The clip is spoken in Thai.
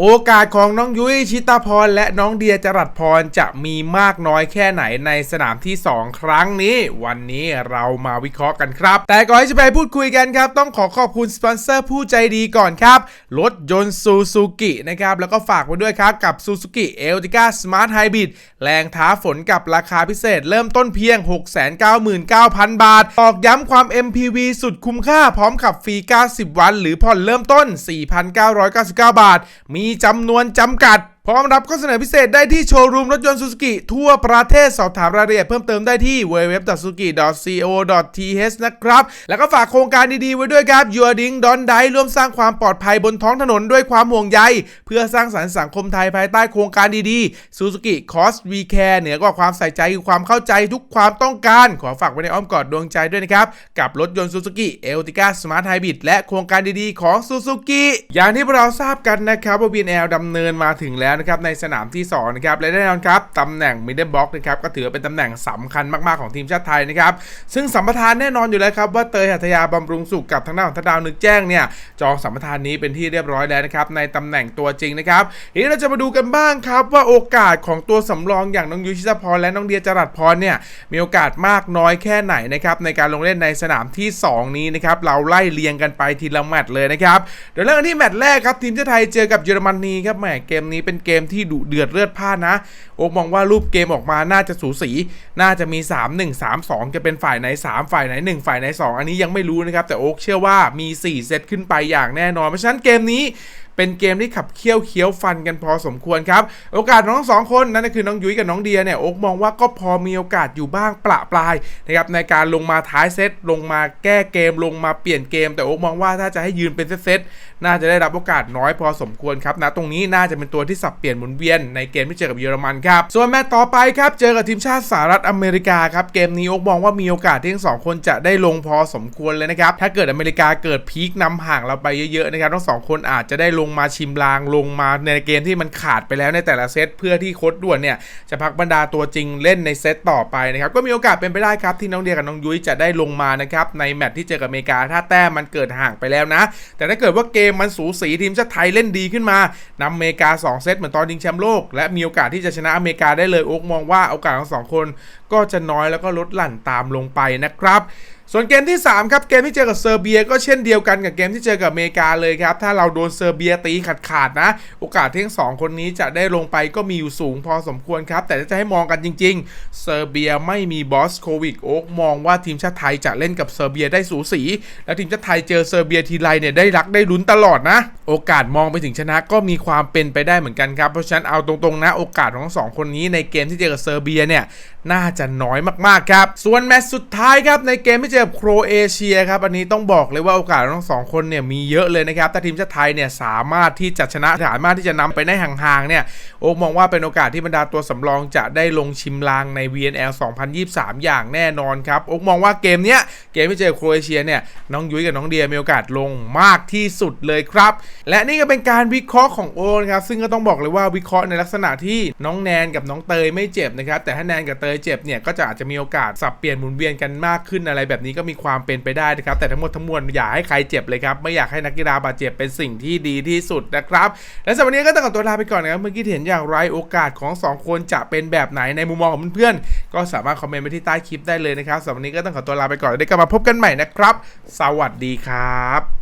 โอกาสของน้องยุ้ยชิตาพรและน้องเดียจรัสพรจะมีมากน้อยแค่ไหนในสนามที่ 2 ครั้งนี้ วันนี้เรามาวิเคราะห์กันครับ แต่ก่อนที่จะไปพูดคุยกันครับ ต้องขอขอบคุณสปอนเซอร์ผู้ใจดีก่อนครับ รถยนต์ซูซูกินะครับ แล้วก็ฝากไว้ด้วยครับกับ Suzuki e l t i c a Smart Hybrid แรงท้าฝนกับราคาพิเศษ เริ่มต้นเพียง 699,000 บาท ตอกย้ำความ MPV สุดคุ้มค่าพร้อมขับฟรี 90 วัน หรือผ่อนเริ่มต้น 4,999 บาทมีีจำนวนจำกัด พร้อมรับข้อเสนอพิเศษได้ที่โชว์รูมรถยนต์ซูซูกิทั่วประเทศสอบถามรายละเอียดเพิ่มเติมได้ที่ www.suzuki.co.th นะครับ แล้วก็ฝากโครงการดีๆ ไว้ด้วยครับ Your Ding Don Die ร่วมสร้างความปลอดภัยบนท้องถนนด้วยความห่วงใย เพื่อสร้างสรรค์สังคมไทยภายใต้โครงการดีๆ Suzuki Cost We Care เหนือกว่าความใส่ใจคือความเข้าใจทุกความต้องการ ขอฝากไว้ในอ้อมกอดดวงใจด้วยนะครับ กับรถยนต์ Suzuki e l t i c a Smart Hybrid และโครงการดีๆของ Suzuki อย่างที่เราทราบกันนะครับว่า BNL ดำเนินมาถึงแล้วนะครับในสนามที่2นะครับและแน่นอนครับตำแหน่ง Middle Block นะครับก็ถือเป็นตำแหน่งสำคัญมากๆของทีมชาติไทยนะครับซึ่งสัมปทานแน่นอนอยู่แล้วครับว่าเตยหัตยาบำรุงสุขกับทางด้านของธดาวนึกแจ้งเนี่ยจองสัมปทานนี้เป็นที่เรียบร้อยแล้วนะครับในตำแหน่งตัวจริงนะครับทีนี้เราจะมาดูกันบ้างครับว่าโอกาสของตัวสำรองอย่างน้องยุชิตาพรและน้องเดียจรัสพรเนี่ยมีโอกาสมากน้อยแค่ไหนนะครับในการลงเล่นในสนามที่ 2 นี้นะครับเราไล่เรียงกันไปทีละแมตช์เลยนะครับเดี๋ยวเริ่มกันที่แมตช์แรกครับทีมชาติไทยเจอกับเยอรมนีครับแหมเกมนี้เป็นเกมที่ดุเดือดเลือดพล่านนะ โอ๊กมองว่ารูปเกมออกมาน่าจะสูสี น่าจะมี 3 1 3 2 จะเป็นฝ่ายไหน 3 ฝ่ายไหน 1 ฝ่ายไหน 2 อันนี้ยังไม่รู้นะครับ แต่โอ๊กเชื่อว่ามี 4 เซตขึ้นไปอย่างแน่นอน เพราะฉะนั้นเกมนี้ เป็นเกมที่ขับเคี่ยวเคี้ยวฟันกันพอสมควรครับ โอกาสน้องสองคนนั่นก็คือน้องยุ้ยกับน้องเดียเนี่ยโอ๊กมองว่าก็พอมีโอกาสอยู่บ้างประปรายนะครับในการลงมาท้ายเซตลงมาแก้เกมลงมาเปลี่ยนเกม แต่โอ๊กมองว่าถ้าจะให้ยืนเป็นเซตๆน่าจะได้รับโอกาสน้อยพอสมควรครับนะตรงนี้น่าจะเป็นตัวที่สับเปลี่ยนหมุนเวียนในเกมที่เจอกับเยอรมันครับส่วนแมตช์ต่อไปครับเจอกับทีมชาติสหรัฐอเมริกาครับเกมนี้โอ๊กมองว่ามีโอกาสที่ทั้งสองคนจะได้ลงพอสมควรเลยนะครับถ้าเกิดอเมริกาเกิดพีคนำห่างเราไปเยอะๆนะครับทั้งสองคนอาจจะได้ลงงมาชิมลางลงมาในเกมที่มันขาดไปแล้วในแต่ละเซตเพื่อที่โค้ดด่วนเนี่ยจะพักบรรดาตัวจริงเล่นในเซตต่อไปนะครับก็มีโอกาสเป็นไปได้ครับที่น้องเดียกับน้องยุ้ยจะได้ลงมานะครับในแมตช์ที่เจอกับอเมริกาถ้าแต้มมันเกิดห่างไปแล้วนะ แต่ถ้าเกิดว่าเกมมันสูสีทีมชาติไทยเล่นดีขึ้นมานำอเมริกา 2 เซตเหมือนตอนชิงแชมป์โลก และมีโอกาสที่จะชนะอเมริกาได้เลยโอ๊กมองว่าโอกาสของสองคน ก็จะน้อยแล้วก็ลดหลั่นตามลงไปนะครับ ส่วนเกมที่ 3 ครับ เกมที่เจอกับเซอร์เบียก็เช่นเดียวกันกับเกมที่เจอกับอเมริกาเลยครับ ถ้าเราโดนเซอร์เบียตีขาดขาดๆนะ โอกาสที่ทั้งสองคนนี้จะได้ลงไปก็มีอยู่สูงพอสมควรครับ แต่ถ้าจะให้มองกันจริง ๆ เซอร์เบียไม่มีบอสโควิกโอ๊กมองว่าทีมชาติไทยจะเล่นกับเซอร์เบียได้สูสี และทีมชาติไทยเจอเซอร์เบียทีไรเนี่ยได้รักได้ลุ้นตลอดนะ โอกาสมองไปถึงชนะก็มีความเป็นไปได้เหมือนกันครับ เพราะฉะนั้นเอาตรงๆนะ โอกาสของทั้งสองคนนี้ในเกมที่เจอกับเซอร์เบียเนี่ยน่าจะน้อยมากๆครับ ส่วนแมตช์สุดท้ายครับในเกมที่เจอกับโครเอเชียครับ อันนี้ต้องบอกเลยว่าโอกาสของทั้งสองคนเนี่ยมีเยอะเลยนะครับถ้าทีมชาติไทยเนี่ยสามารถที่จะชนะสามารถที่จะนำไปได้ห่างๆเนี่ยโอ๊กมองว่าเป็นโอกาสที่บรรดาตัวสำรองจะได้ลงชิมลางใน VNL 2023 อย่างแน่นอนครับโอ๊กมองว่าเกมเนี้ยเกมที่เจอโครเอเชียเนี่ยน้องยุ้ยกับน้องเดียมีโอกาสลงมากที่สุดเลยครับ และนี่ก็เป็นการวิเคราะห์ของโอ๊คนะครับซึ่งก็ต้องบอกเลยว่าวิเคราะห์ในลักษณะที่น้องแนนกับน้องเตยไม่เจ็บนะครับแต่ถ้าแนนกับเตยเจ็บเนี่ยก็จะอาจจะมีโอกาสสับเปลี่ยนหมุนเวียนกันมากขึ้นอะไรแบบนี้ก็มีความเป็นไปได้นะครับ แต่ทั้งหมดทั้งมวลอย่าให้ใครเจ็บเลยครับ ไม่อยากให้นักกีฬาบาดเจ็บเป็นสิ่งที่ดีที่สุดนะครับ และสำหรับวันนี้ก็ต้องขอตัวลาไปก่อนนะครับ เมื่อกี้เห็นอย่างไรโอกาสของสองคนจะเป็นแบบไหนในมุมมองของเพื่อนๆ ก็สามารถคอมเมนต์ไปที่ใต้คลิปได้เลยนะครับสำหรับวันนี้ก็ต้องขอตัวลาไปก่อนเดี๋ยวกลับมาพบกันใหม่นะครับ สวัสดีครับ